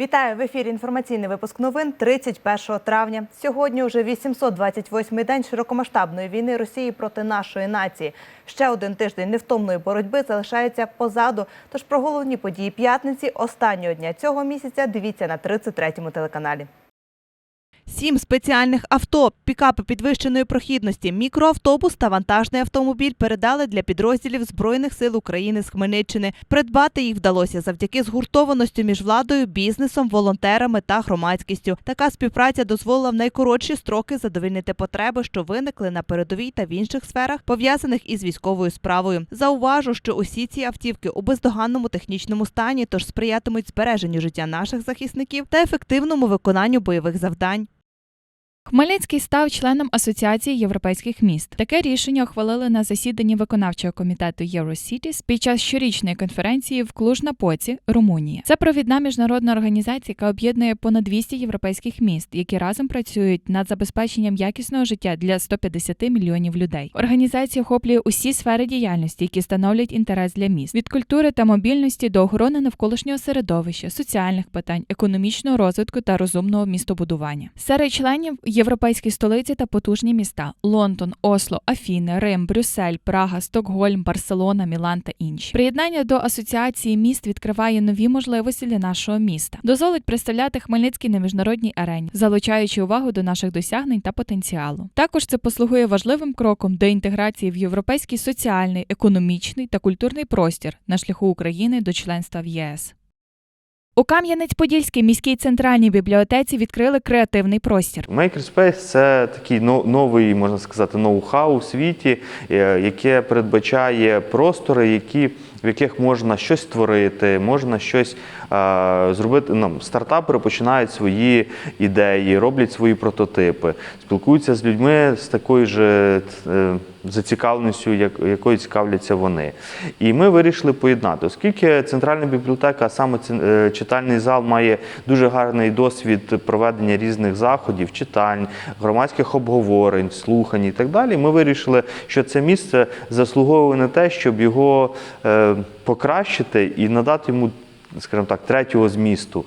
Вітаю в ефірі. Інформаційний випуск новин 31 травня. Сьогодні уже 828-й день широкомасштабної війни Росії проти нашої нації. Ще один тиждень невтомної боротьби залишається позаду. Тож про головні події п'ятниці останнього дня цього місяця дивіться на 33-му телеканалі. Сім спеціальних авто, пікапи підвищеної прохідності, мікроавтобус та вантажний автомобіль передали для підрозділів Збройних сил України з Хмельниччини. Придбати їх вдалося завдяки згуртованості між владою, бізнесом, волонтерами та громадськістю. Така співпраця дозволила в найкоротші строки задовольнити потреби, що виникли на передовій та в інших сферах, пов'язаних із військовою справою. Зауважу, що усі ці автівки у бездоганному технічному стані, тож сприятимуть збереженню життя наших захисників та ефективному виконанню бойових завдань. Хмельницький став членом Асоціації європейських міст. Таке рішення ухвалили на засіданні виконавчого комітету Eurocities під час щорічної конференції в Клуж-Напоці, Румунія. Це провідна міжнародна організація, яка об'єднує понад 200 європейських міст, які разом працюють над забезпеченням якісного життя для 150 мільйонів людей. Організація охоплює усі сфери діяльності, які становлять інтерес для міст від культури та мобільності до охорони навколишнього середовища, соціальних питань, економічного розвитку та розумного містобудування. Серед членів європейські столиці та потужні міста: Лондон, Осло, Афіни, Рим, Брюссель, Прага, Стокгольм, Барселона, Мілан та інші. Приєднання до асоціації міст відкриває нові можливості для нашого міста, дозволить представляти Хмельницький на міжнародній арені, залучаючи увагу до наших досягнень та потенціалу. Також це послугує важливим кроком до інтеграції в європейський соціальний, економічний та культурний простір на шляху України до членства в ЄС. У Кам'янець-Подільській міській центральній бібліотеці відкрили креативний простір. Makerspace – це такий новий, можна сказати, ноу-хау у світі, е, яке передбачає простори, які, в яких можна щось створити, можна щось е, зробити. Ну, стартапери починають свої ідеї, роблять свої прототипи, спілкуються з людьми з такою ж е, зацікавленістю, як, якою цікавляться вони. І ми вирішили поєднати, оскільки центральна бібліотека, саме е, читальний зал, має дуже гарний досвід проведення різних заходів, читань, громадських обговорень, слухань і так далі. Ми вирішили, що це місце заслуговує на те, щоб його е, покращити і надати йому. Скажімо так, третього змісту.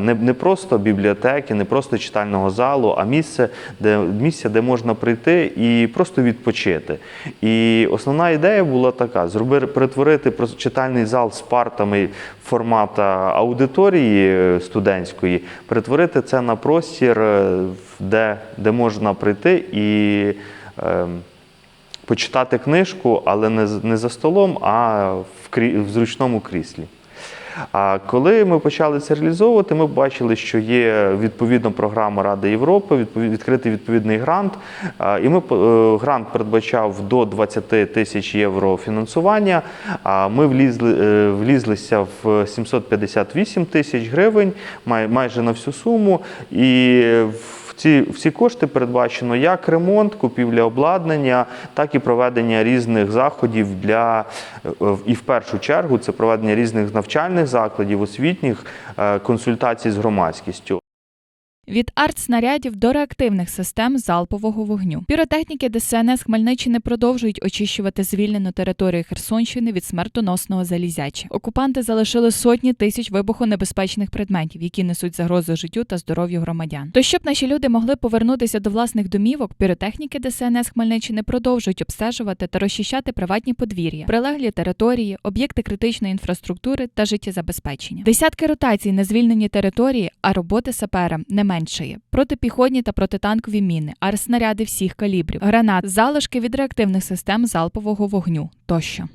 Не, просто бібліотеки, не просто читального залу, а місце, де, місце, де можна прийти і просто відпочити. І основна ідея була така: зробити, перетворити читальний зал з партами формата аудиторії е, студентської, перетворити це на простір, е, де, де можна прийти і. ем, почитати книжку, але не, за столом, а в зручному кріслі. А коли ми почали це реалізовувати, ми бачили, що є відповідна програма Ради Європи, відкритий відповідний грант. І ми е, грант передбачав до 20 тисяч євро фінансування. А ми влізли, е, влізлися в 758 тисяч гривень, май- майже на всю суму. І в ці всі кошти передбачено як ремонт, купівля обладнання, так і проведення різних заходів для е, і в першу чергу це проведення різних навчальних закладів, освітніх е, консультацій з громадськістю. Від артснарядів до реактивних систем залпового вогню. Піротехніки ДСНС Хмельниччини продовжують очищувати звільнену територію Херсонщини від смертоносного залізяча. Окупанти залишили сотні тисяч вибухонебезпечних предметів, які несуть загрозу життю та здоров'ю громадян. То щоб наші люди могли повернутися до власних домівок, піротехніки ДСНС Хмельниччини продовжують обстежувати та розчищати приватні подвір'я, прилеглі території, об'єкти критичної інфраструктури та життєзабезпечення. Десятки ротацій на звільнені території, а роботи сапера не меншає. Протипіхотні та протитанкові міни, арснаряди всіх калібрів, гранат, залишки від реактивних систем залпового вогню тощо.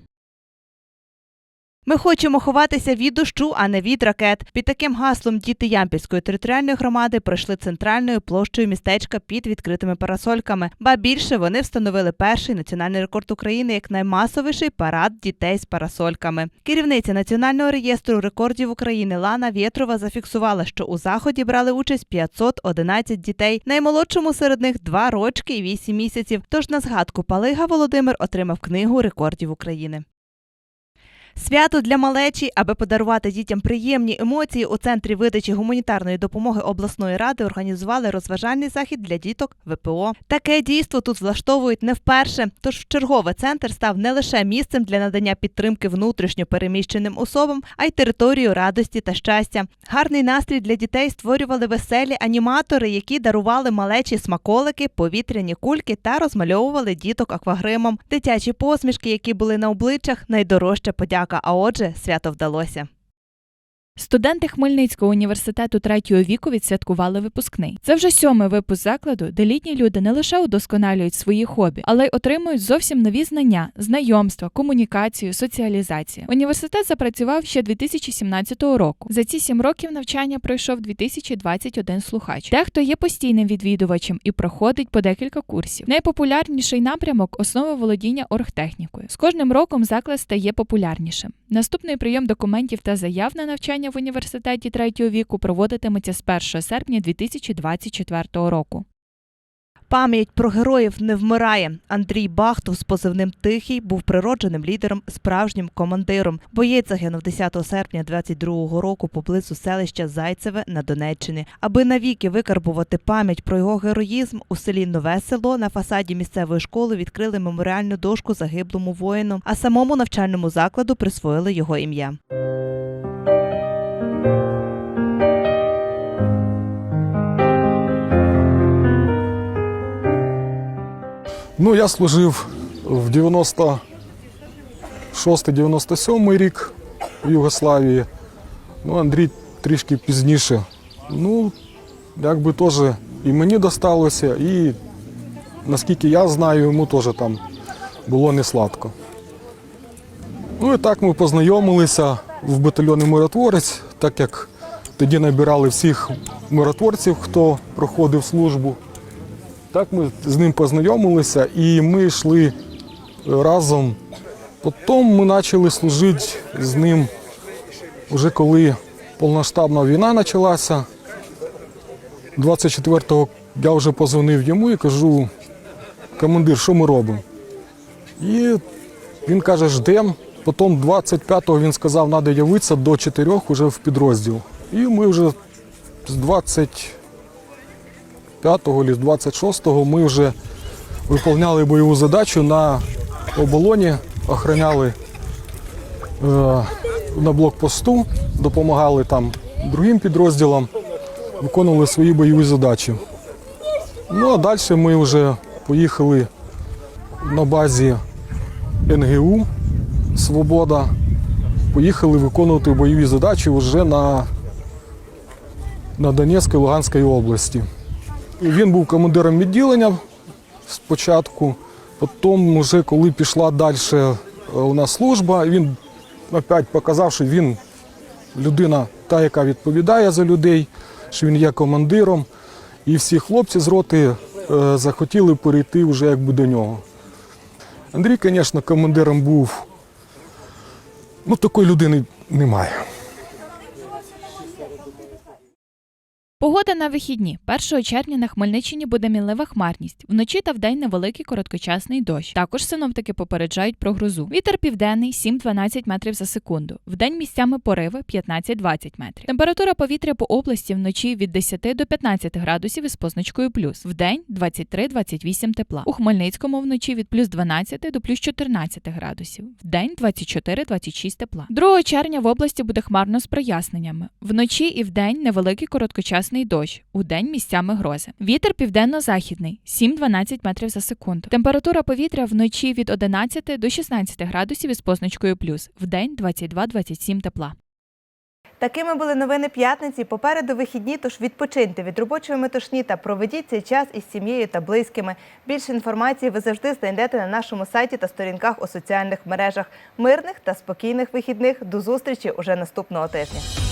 Ми хочемо ховатися від дощу, а не від ракет. Під таким гаслом діти Ямпільської територіальної громади пройшли центральною площею містечка під відкритими парасольками. Ба більше вони встановили перший національний рекорд України як наймасовіший парад дітей з парасольками. Керівниця національного реєстру рекордів України Лана Вєтрова зафіксувала, що у заході брали участь 511 дітей. Наймолодшому серед них 2 рочки і 8 місяців. Тож на згадку Палига Володимир отримав книгу рекордів України. Свято для малечі, аби подарувати дітям приємні емоції, у центрі видачі гуманітарної допомоги обласної ради організували розважальний захід для діток ВПО. Таке дійство тут влаштовують не вперше. Тож вчергове центр став не лише місцем для надання підтримки внутрішньо переміщеним особам, а й територією радості та щастя. Гарний настрій для дітей створювали веселі аніматори, які дарували малечі смаколики, повітряні кульки та розмальовували діток аквагримом. Дитячі посмішки, які були на обличчях, найдорожча подяка. А отже, свято вдалося. Студенти Хмельницького університету третього віку відсвяткували випускний. Це вже сьомий випуск закладу, де літні люди не лише удосконалюють свої хобі, але й отримують зовсім нові знання, знайомства, комунікацію, соціалізацію. Університет запрацював ще 2017 року. За ці сім років навчання пройшов 2021 слухач. Дехто є постійним відвідувачем і проходить по декілька курсів. Найпопулярніший напрямок основа володіння оргтехнікою. З кожним роком заклад стає популярнішим. Наступний прийом документів та заяв на навчання в університеті третього віку проводитиметься з 1 серпня 2024 року. Пам'ять про героїв не вмирає. Андрій Бахтов з позивним Тихий був природженим лідером, справжнім командиром. Боєць загинув 10 серпня 22-го року поблизу селища Зайцеве на Донеччині. Аби навіки викарбувати пам'ять про його героїзм, у селі Нове село на фасаді місцевої школи відкрили меморіальну дошку загиблому воїну, а самому навчальному закладу присвоїли його ім'я. Ну, я служив в 96-97 рік в Югославії. Ну, Андрій трішки пізніше. Ну, якби теж і мені досталося, і наскільки я знаю, йому теж там було не сладко. Ну і так ми познайомилися в батальйоні миротворець, так як тоді набирали всіх миротворців, хто проходив службу. Так ми з ним познайомилися і ми йшли разом. Потім ми почали служити з ним вже коли повноштабна війна почалася. 24-го я вже позвонив йому і кажу, командир, що ми робимо? І він каже, ждемо. Потім 25-го він сказав, треба явитися до 4 вже в підрозділ. І ми вже з 20 5-го чи 26-го ми вже виконували бойову задачу на оболоні, охороняли е, на блокпосту, допомагали там другим підрозділам, виконували свої бойові задачі. Ну а далі ми вже поїхали на базі НГУ Свобода. Поїхали виконувати бойові задачі вже на, на Донецькій Луганській області. Він був командиром відділення спочатку, потім, вже коли пішла далі у нас служба, він опять показав, що він людина, та, яка відповідає за людей, що він є командиром. І всі хлопці з роти е, захотіли перейти вже якби до нього. Андрій, звісно, командиром був. Ну, такої людини немає. Погода на вихідні. 1 червня на Хмельниччині буде мінлива хмарність. Вночі та вдень невеликий короткочасний дощ. Також синоптики попереджають про грозу. Вітер південний 7-12 метрів за секунду. Вдень місцями пориви 15-20 метрів. Температура повітря по області вночі від 10 до 15 градусів із позначкою плюс. Вдень 23-28 тепла. У Хмельницькому вночі від плюс 12 до плюс 14 градусів. Вдень 24-26 тепла. 2 червня в області буде хмарно з проясненнями. Вночі і вдень невеликий короткочасний дощ. У день місцями грози. Вітер південно-західний 7-12 метрів за секунду. Температура повітря вночі від 11 до 16 градусів із позначкою плюс. Вдень 22-27 тепла. Такими були новини п'ятниці. Попереду вихідні, тож відпочиньте від робочої метушні та проведіть цей час із сім'єю та близькими. Більше інформації ви завжди знайдете на нашому сайті та сторінках у соціальних мережах. Мирних та спокійних вихідних. До зустрічі уже наступного тижня.